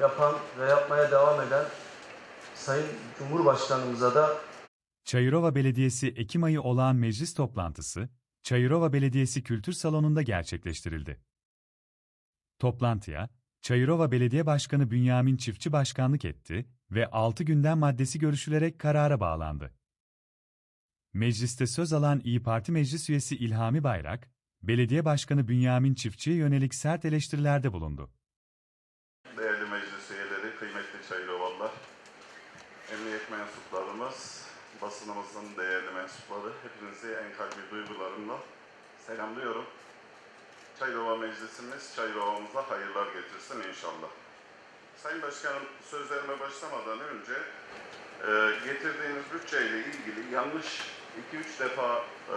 yapan ve yapmaya devam eden Sayın Cumhurbaşkanımıza da Çayırova Belediyesi Ekim ayı olağan meclis toplantısı, Çayırova Belediyesi Kültür Salonu'nda gerçekleştirildi. Toplantıya, Çayırova Belediye Başkanı Bünyamin Çiftçi başkanlık etti ve 6 gündem maddesi görüşülerek karara bağlandı. Mecliste söz alan İyi Parti Meclis Üyesi İlhami Bayrak, Belediye Başkanı Bünyamin Çiftçi'ye yönelik sert eleştirilerde bulundu. Değerli meclis üyeleri, kıymetli Çayırovalılar, emniyet mensuplarımız, basınımızın değerli mensupları, hepinizi en kalbi duygularımla selamlıyorum. Çayırova Meclisimiz, Çayırova'mıza hayırlar getirsin inşallah. Sayın Başkanım, sözlerime başlamadan önce e, getirdiğiniz bütçeyle ilgili yanlış 2-3 defa e,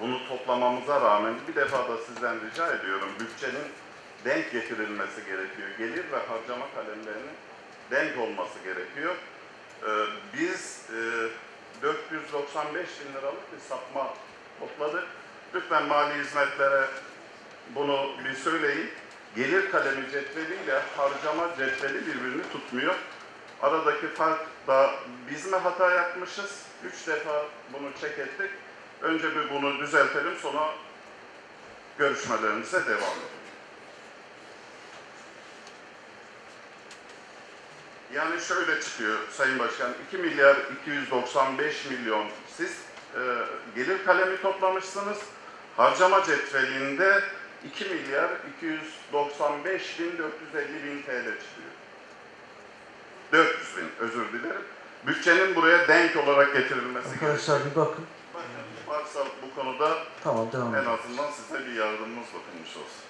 bunu toplamamıza rağmen bir defa da sizden rica ediyorum bütçenin denk getirilmesi gerekiyor. Gelir ve harcama kalemlerinin denk olması gerekiyor. Ee, biz e, 495 bin liralık bir sapma topladık. Lütfen mali hizmetlere bunu bir söyleyin. Gelir kalemi cetveliyle harcama cetveli birbirini tutmuyor. Aradaki fark da biz mi hata yapmışız? Üç defa bunu çek ettik. Önce bir bunu düzeltelim sonra görüşmelerimize devam edelim. Yani şöyle çıkıyor Sayın Başkan, 2 milyar 295 milyon siz e, gelir kalemi toplamışsınız. Harcama cetvelinde 2 milyar 295 bin 450 bin TL çıkıyor. 400 bin özür dilerim. Bütçenin buraya denk olarak getirilmesi gerekiyor. arkadaşlar bir bakın. Varsa bu konuda Tamam devam en azından size bir yardımımız dokunmuş olsun.